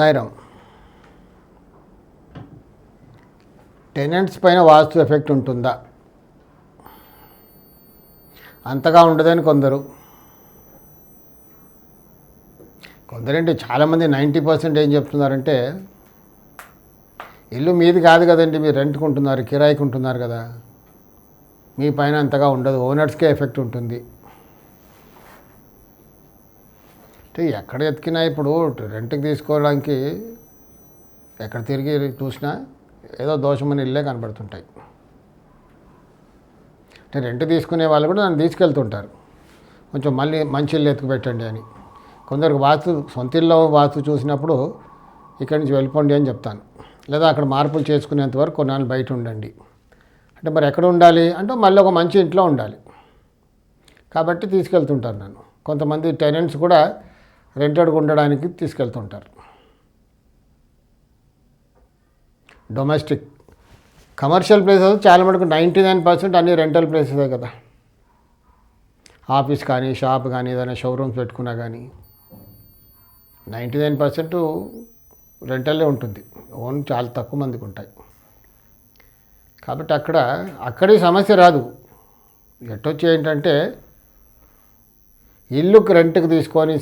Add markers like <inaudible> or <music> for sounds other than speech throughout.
Sairam tenants పైన వాస్తు effect ఉంటుందా? అంతగా ఉండదని కొందరు. కొందరంటే చాలామంది నైంటీ పర్సెంట్ ఏం చెప్తున్నారంటే ఇల్లు మీది కాదు కదండి మీరు రెంట్కి ఉంటున్నారు కిరాయికి ఉంటున్నారు కదా. మీ పైన అంతగా ఉండదు ఓనర్స్కే ఎఫెక్ట్ ఉంటుంది. అంటే ఎక్కడ ఎతికినా ఇప్పుడు రెంట్కి తీసుకోవడానికి ఎక్కడ తిరిగి చూసినా ఏదో దోషమని ఇల్లే కనబడుతుంటాయి. అంటే రెంట్ తీసుకునే వాళ్ళు కూడా నన్ను తీసుకెళ్తుంటారు. కొంచెం మళ్ళీ మంచి ఇల్లు ఎత్తుకు పెట్టండి అని. కొందరికి వాస్తు సొంత ఇల్లు వాస్తు చూసినప్పుడు ఇక్కడి నుంచి వెళ్ళిపోండి అని చెప్తాను. లేదా అక్కడ మార్పులు చేసుకునేంత వరకు కొన్నాళ్ళు బయట ఉండండి. అంటే మరి ఎక్కడ ఉండాలి? అంటే మళ్ళీ ఒక మంచి ఇంట్లో ఉండాలి. కాబట్టి తీసుకెళ్తుంటారు నన్ను. కొంతమంది టెనెంట్స్ కూడా రెంటెడ్గా ఉండడానికి తీసుకెళ్తుంటారు. డొమెస్టిక్ కమర్షియల్ ప్లేసెస్ చాలా మటుకు నైంటీ నైన్ పర్సెంట్ అన్ని రెంటల్ ప్లేసెసే కదా. ఆఫీస్ కానీ షాప్ కానీ ఏదైనా షోరూమ్స్ పెట్టుకున్నా కానీ నైంటీ నైన్ పర్సెంట్ రెంటల్లే ఉంటుంది. ఓన్ చాలా తక్కువ మందికి ఉంటాయి. కాబట్టి అక్కడ అక్కడే సమస్య రాదు. ఎట్టొచ్చి ఏంటంటే ఇల్లుకి రెంట్కి తీసుకొని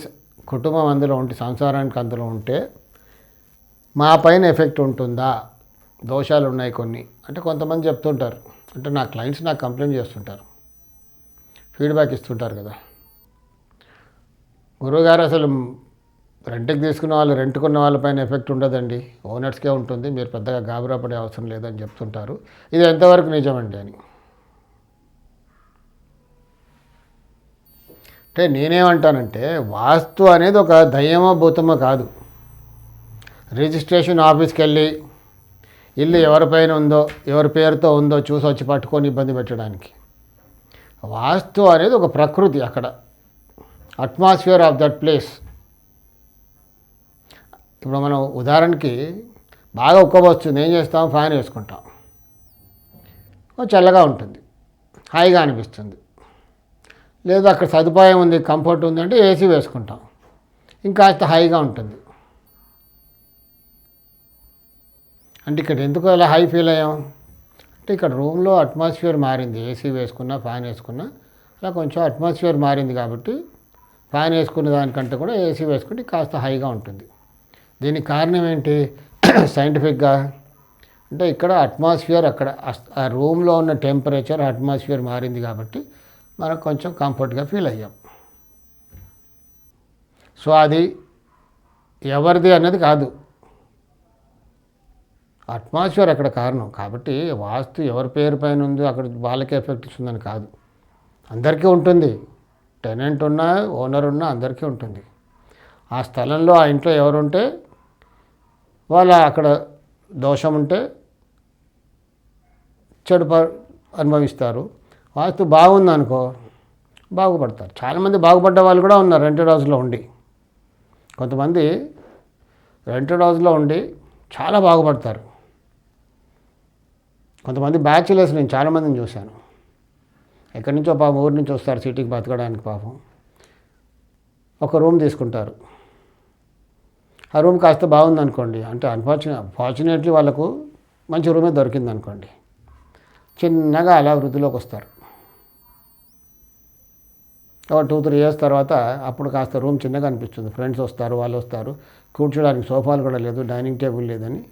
కుటుంబం అందులో ఉంటే సంసారానికి అందులో ఉంటే మా పైన ఎఫెక్ట్ ఉంటుందా? దోషాలు ఉన్నాయి కొన్ని. అంటే కొంతమంది చెప్తుంటారు. అంటే నా క్లయింట్స్ నాకు కంప్లైంట్ చేస్తుంటారు. ఫీడ్బ్యాక్ ఇస్తుంటారు కదా. గురువుగారు అసలు రెంట్కి తీసుకున్న వాళ్ళు రెంట్కున్న వాళ్ళపైన ఎఫెక్ట్ ఉండదండి. ఓనర్స్కే ఉంటుంది. మీరు పెద్దగా గాబరా పడే అవసరం లేదని చెప్తుంటారు. ఇది ఎంతవరకు నిజమండి అని. అంటే నేనేమంటానంటే వాస్తు అనేది ఒక దయ్యమో భూతమో కాదు. రిజిస్ట్రేషన్ ఆఫీస్కి వెళ్ళి ఇల్లు ఎవరిపైన ఉందో ఎవరి పేరుతో ఉందో చూసి వచ్చి పట్టుకొని ఇబ్బంది పెట్టడానికి. వాస్తు అనేది ఒక ప్రకృతి అక్కడ. Atmosphere of that place. ఇప్పుడు మనం ఉదాహరణకి బాగా ఉక్కబోస్తుంది ఏం చేస్తాం? ఫ్యాన్ వేసుకుంటాం. చల్లగా ఉంటుంది. హాయిగా అనిపిస్తుంది. లేదు అక్కడ సదుపాయం ఉంది కంఫర్ట్ ఉంది అంటే ఏసీ వేసుకుంటాం. ఇంకాస్త హైగా ఉంటుంది. అంటే ఇక్కడ ఎందుకు అలా హై ఫీల్ అయ్యాం? అంటే ఇక్కడ రూమ్లో అట్మాస్ఫియర్ మారింది ఏసీ వేసుకున్నా ఫ్యాన్ వేసుకున్నా. అలా కొంచెం అట్మాస్ఫియర్ మారింది కాబట్టి ఫ్యాన్ వేసుకున్న దానికంటే కూడా ఏసీ వేసుకుంటే కాస్త హైగా ఉంటుంది. దీనికి కారణం ఏంటి? <clears throat> సైంటిఫిక్గా అంటే ఇక్కడ అట్మాస్ఫియర్ అక్కడ ఆ రూమ్లో ఉన్న టెంపరేచర్ అట్మాస్ఫియర్ మారింది కాబట్టి మనం కొంచెం కంఫర్ట్గా ఫీల్ అయ్యాం. సో అది ఎవరిది అన్నది కాదు. అట్మాస్ఫియర్ అక్కడ కారణం. కాబట్టి వాస్తు ఎవరి పేరు పైన ఉందో అక్కడ వాళ్ళకి ఎఫెక్ట్ ఇస్తుందని కాదు. అందరికీ ఉంటుంది. టెనెంట్ ఉన్నా ఓనర్ ఉన్నా అందరికీ ఉంటుంది. ఆ స్థలంలో ఆ ఇంట్లో ఎవరుంటే వాళ్ళ అక్కడ దోషం ఉంటే చెడు అనుభవిస్తారు. వాస్తు బాగుంది అనుకో బాగుపడతారు. చాలామంది బాగుపడ్డ వాళ్ళు కూడా ఉన్నారు రెంటెడ్ హౌస్లో ఉండి. కొంతమంది రెంటెడ్ హౌస్లో ఉండి చాలా బాగుపడతారు. కొంతమంది బ్యాచులర్స్ నేను చాలామందిని చూశాను. ఎక్కడి నుంచో పాపం ఊరి నుంచి వస్తారు సిటీకి బతకడానికి పాపం. ఒక రూమ్ తీసుకుంటారు. ఆ రూమ్ కాస్త బాగుంది అనుకోండి అంటే అన్ఫార్చునే ఫార్చునేట్లీ వాళ్ళకు మంచి రూమే దొరికింది అనుకోండి చిన్నగా అలా వృద్ధిలోకి వస్తారు. టూ త్రీ ఇయర్స్ తర్వాత అప్పుడు కాస్త రూమ్ చిన్నగా అనిపిస్తుంది. ఫ్రెండ్స్ వస్తారు వాళ్ళు వస్తారు. కూర్చోడానికి సోఫాలు కూడా లేదు డైనింగ్ టేబుల్ లేదని.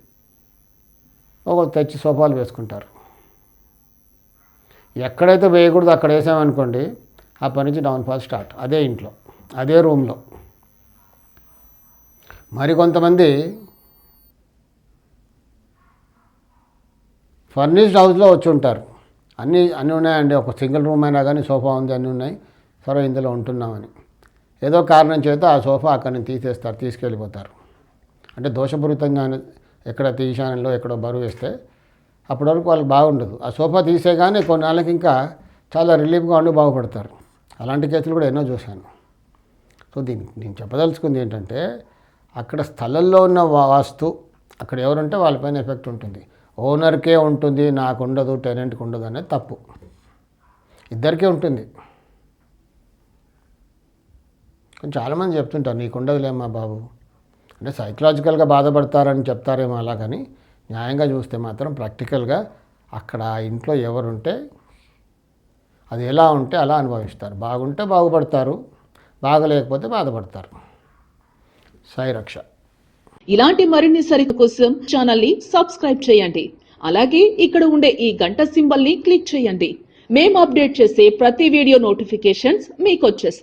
ఒక తెచ్చి సోఫాలు వేసుకుంటారు. ఎక్కడైతే వేయకూడదు అక్కడ వేసామనుకోండి అప్పటి నుంచి డౌన్ఫాల్ స్టార్ట్. అదే ఇంట్లో అదే రూమ్లో. మరికొంతమంది ఫర్నిష్డ్ హౌస్లో వచ్చి ఉంటారు. అన్నీ అన్నీ ఉన్నాయండి. ఒక సింగిల్ రూమ్ అయినా కానీ సోఫా ఉంది అన్నీ ఉన్నాయి. సరే ఇందులో ఉంటున్నామని. ఏదో కారణం చేత ఆ సోఫా అక్కడి నుంచి తీసేస్తారు తీసుకెళ్ళిపోతారు. అంటే దోషపూరితంగా ఎక్కడ తీశానంలో ఎక్కడో బరువు వేస్తే అప్పటి వరకు వాళ్ళకి బాగుండదు. ఆ సోఫా తీసేగానే కొన్నాళ్ళకి ఇంకా చాలా రిలీఫ్గా ఉండి బాగుపడతారు. అలాంటి కేసులు కూడా ఎన్నో చూశాను. సో దీనికి నేను చెప్పదలుచుకుంది ఏంటంటే అక్కడ స్థలంలో ఉన్న వాస్తు అక్కడ ఎవరుంటే వాళ్ళపైన ఎఫెక్ట్ ఉంటుంది. ఓనర్కే ఉంటుంది నాకు ఉండదు టెనెంట్కి ఉండదు అనేది తప్పు. ఇద్దరికీ ఉంటుంది. కొంచెం చాలామంది చెప్తుంటారు నీకు ఉండదులేమ్మా బాబు. అంటే సైకలాజికల్గా బాధపడతారని చెప్తారేమో అలా కానీ న్యాయంగా చూస్తే మాత్రం ప్రాక్టికల్గా అక్కడ ఇంట్లో ఎవరుంటే అది ఎలా ఉంటే అలా అనుభవిస్తారు. బాగుంటే బాగుపడతారు బాగలేకపోతే బాధపడతారు. సాయి రక్ష. ఇలాంటి మరిన్ని సరిత కోసం ఛానల్ని సబ్స్క్రైబ్ చేయండి. అలాగే ఇక్కడ ఉండే ఈ గంట సింబల్ని క్లిక్ చేయండి. మేము అప్డేట్ చేసే ప్రతి వీడియో నోటిఫికేషన్స్ మీకు వచ్చేస్తాయి.